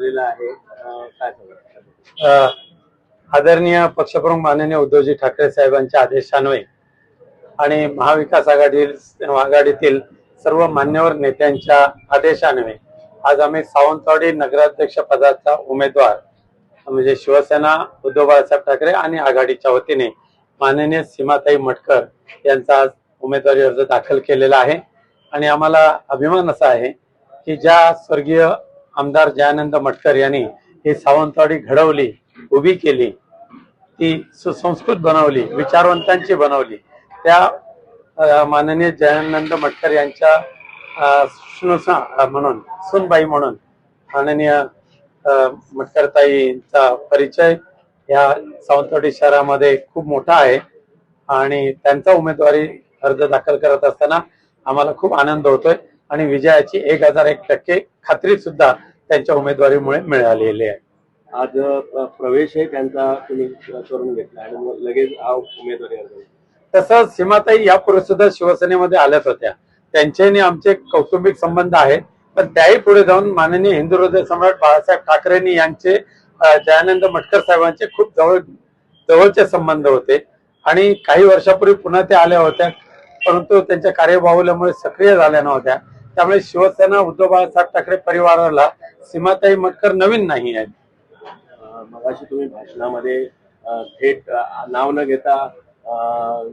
ठरलेलं आहे. काय सांगा आदरणीय पक्षप्रमुख माननीय उद्धवजी ठाकरे साहेबांच्या आदेशान्वये आणि महाविकास आघाडी आघाडीतील सर्व मान्यवर नेत्यांच्या आदेशान्वये आज आम्ही सावंतवाडी नगराध्यक्ष पदाचा उमेदवार म्हणजे शिवसेना उद्धव बाळासाहेब ठाकरे आणि आघाडीच्या वतीने माननीय सीमाताई मटकर यांचा आज उमेदवारी अर्ज दाखल केलेला आहे. आणि आम्हाला अभिमान असा आहे की ज्या स्वर्गीय आमदार जयानंद मटकर यांनी ही सावंतवाडी घडवली उभी केली ती सुसंस्कृत बनवली विचारवंतांची बनवली. त्या माननीय जयानंद मटकर यांच्या म्हणून सुनबाई म्हणून माननीय अ, मटकरताईंचा परिचय या सावंतवाडी शहरामध्ये खूप मोठा आहे आणि त्यांचा उमेदवारी अर्ज दाखल करत असताना आम्हाला खूप आनंद होतोय. आणि विजयाची एक हजार एक टक्के खात्री सुद्धा त्यांच्या उमेदवारीमुळे मिळालेली आहे. आज प्रवेश आहे त्यांचा तुम्ही करून घेतला आणि लगेच हा उमेदवारी अर्ज तसंच सीमाताई यापूर्वी सुद्धा शिवसेनेमध्ये आल्याच होत्या. त्यांच्याने आमचे कौटुंबिक संबंध आहेत. पण त्याही पुढे जाऊन माननीय हिंदू हृदय सम्राट बाळासाहेब ठाकरेंनी यांचे जयानंद मटकर साहेबांचे खूप जवळ जवळचे संबंध होते. आणि काही वर्षापूर्वी पुन्हा ते आल्या होत्या. परंतु त्यांच्या कार्यबाहुल्यामुळे सक्रिय झाल्या नव्हत्या. त्यामुळे शिवसेना उद्धव बाळासाहेब ठाकरे परिवाराला सीमाताई मटकर नवीन नाही आहेत. मगाशी तुम्ही भाषणामध्ये थेट नाव न घेता अं,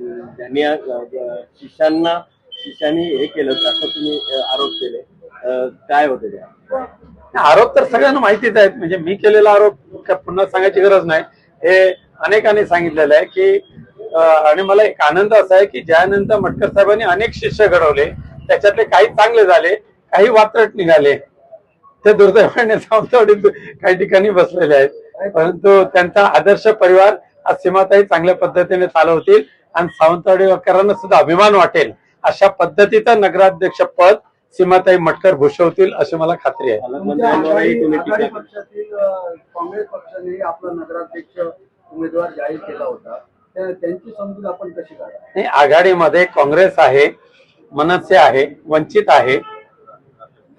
शिष्यांना शिष्यांनी हे केलं असं तुम्ही आरोप केले. काय होते त्या आरोप तर सगळ्यांना माहितीच आहेत. म्हणजे मी केलेला आरोप पुन्हा सांगायची गरज नाही. हे अनेकांनी सांगितलेलं आहे की आणि मला एक आनंद असा आहे की जयानंद मटकर साहेबांनी अनेक शिष्य घडवले. त्याच्यातले काही चांगले झाले काही वात्रट निघाले. ते दुर्दैवाने सावंतवाडीत काही ठिकाणी बसलेले आहेत. परंतु त्यांचा आदर्श परिवार आज सीमाताई चांगल्या पद्धतीने चालवतील आणि सावंतवाडीकरांना सुद्धा अभिमान वाटेल. अशा पद्धतीचं नगराध्यक्ष पद सीमाताई मटकर भूषवतील अशी मला खात्री आहे. काँग्रेस पक्षाने आपला नगराध्यक्ष उमेदवार जाहीर केला होता. त्या- त्यांची समजूत आपण कशी आघाडीमध्ये काँग्रेस आहे. मनसे आहे वंचित आहे.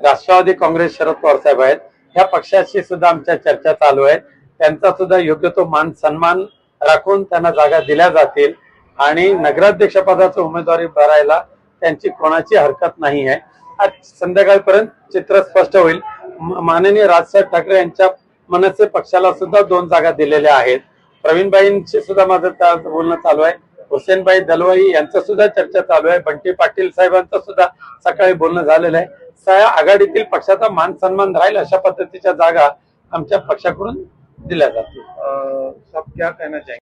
राष्ट्रवादी काँग्रेस शरद पवार साहेब आहेत. ह्या पक्षाशी सुद्धा आमच्या चर्चा चालू आहेत. त्यांचा सुद्धा योग्य तो मान सन्मान राखून त्यांना जागा दिल्या जातील. आणि नगराध्यक्षपदाचं उमेदवारी भरायला त्यांची कोणाची हरकत नाही आहे. आज संध्याकाळपर्यंत चित्र स्पष्ट होईल. माननीय राजसाहेब ठाकरे यांच्या मनसे पक्षाला सुद्धा दोन जागा दिलेल्या आहेत. प्रवीणबाईंशी सुद्धा माझं बोलणं चालू आहे. हुसेनबाई दलवाई यांचं सुद्धा चर्चा चालू आहे. बंटी पाटील साहेबांचं सुद्धा सकाळी बोलणं झालेलं आहे. सहा आघाडीतील पक्षाचा मान सन्मान राहील अशा पद्धतीच्या जागा आमच्या पक्षाकडून दिल्या जातील.